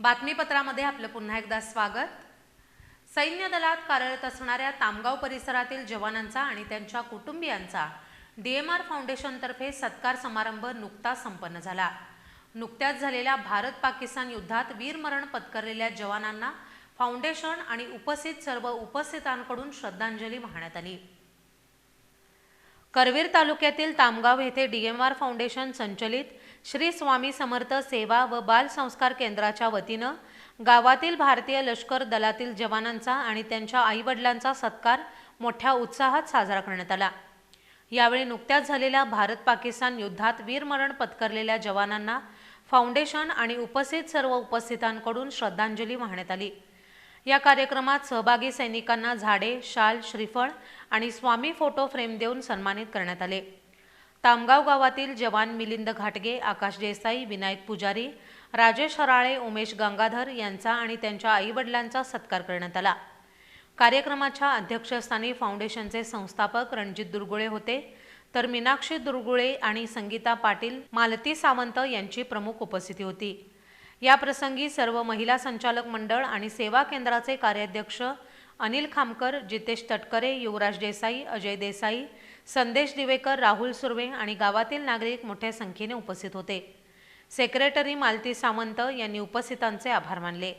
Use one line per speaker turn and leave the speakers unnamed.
बातमीपत्रामध्ये आपलं पुन्हा एकदा स्वागत. सैन्य दलात कार्यरत असणाऱ्या तामगाव परिसरातील जवानांचा आणि त्यांच्या कुटुंबियांचा डीएमआर फाउंडेशनतर्फे सत्कार समारंभ नुकताच संपन्न झाला. नुकत्याच झालेल्या भारत पाकिस्तान युद्धात वीरमरण पत्करलेल्या जवानांना फाउंडेशन आणि उपस्थित सर्व उपस्थितांकडून श्रद्धांजली वाहण्यात आली. करवीर तालुक्यातील तामगाव येथे डीएमआर फाउंडेशन संचलित श्री स्वामी समर्थ सेवा व बाल संस्कार केंद्राच्या वतीनं गावातील भारतीय लष्कर दलातील जवानांचा आणि त्यांच्या आईवडिलांचा सत्कार मोठ्या उत्साहात साजरा करण्यात आला. यावेळी नुकत्याच झालेल्या भारत पाकिस्तान युद्धात वीरमरण पत्करलेल्या जवानांना फाउंडेशन आणि उपस्थित सर्व उपस्थितांकडून श्रद्धांजली वाहण्यात आली. या कार्यक्रमात सहभागी सैनिकांना झाडे शाल श्रीफळ आणि स्वामी फोटो फ्रेम देऊन सन्मानित करण्यात आले. तामगाव गावातील जवान मिलिंद घाटगे आकाश देसाई विनायक पुजारी राजेश हराळे उमेश गंगाधर यांचा आणि त्यांच्या आईवडिलांचा सत्कार करण्यात आला. कार्यक्रमाच्या अध्यक्षस्थानी फाउंडेशनचे संस्थापक रणजित दुर्गुळे होते तर मीनाक्षी दुर्गुळे आणि संगीता पाटील मालती सावंत यांची प्रमुख उपस्थिती होती. या प्रसंगी सर्व महिला संचालक मंडळ आणि सेवा केंद्राचे कार्याध्यक्ष अनिल खामकर जितेश तटकरे युवराज देसाई अजय देसाई संदेश दिवेकर राहुल सुर्वे आणि गावातील नागरिक मोठ्या संख्येने उपस्थित होते. सेक्रेटरी मालती सावंत यांनी उपस्थितांचे आभार मानले.